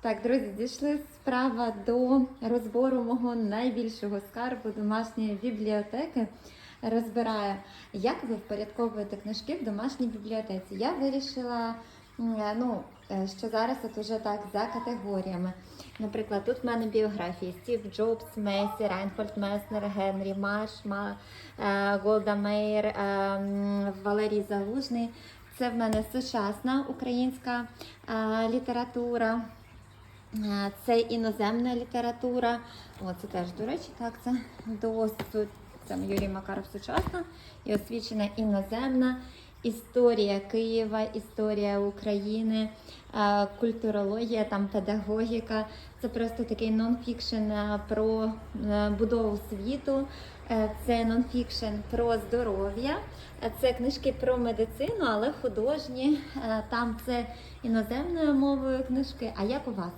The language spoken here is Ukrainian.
Так, друзі, дійшли справа до розбору мого найбільшого скарбу домашньої бібліотеки. Розбираю, як ви впорядковуєте книжки в домашній бібліотеці. Я вирішила, ну, е, що зараз от уже так за категоріями. Наприклад, тут в мене біографії Стів Джобс, Месі, Райнхольд Меснер, Генрі Марш, Ма- е, Голда Меєр, е, Валерій Залужний. Це в мене сучасна українська література. Е, Це іноземна література. О, це теж, до речі, так, це досить. Це Юрій Макаров сучасна і освічена іноземна історія Києва, історія України, е, культурологія, там педагогіка. Це просто такий нонфікшн е, про будову світу. Це нонфікшн про здоров'я. Це книжки про медицину, але художні. Там це іноземною мовою книжки. А як у вас?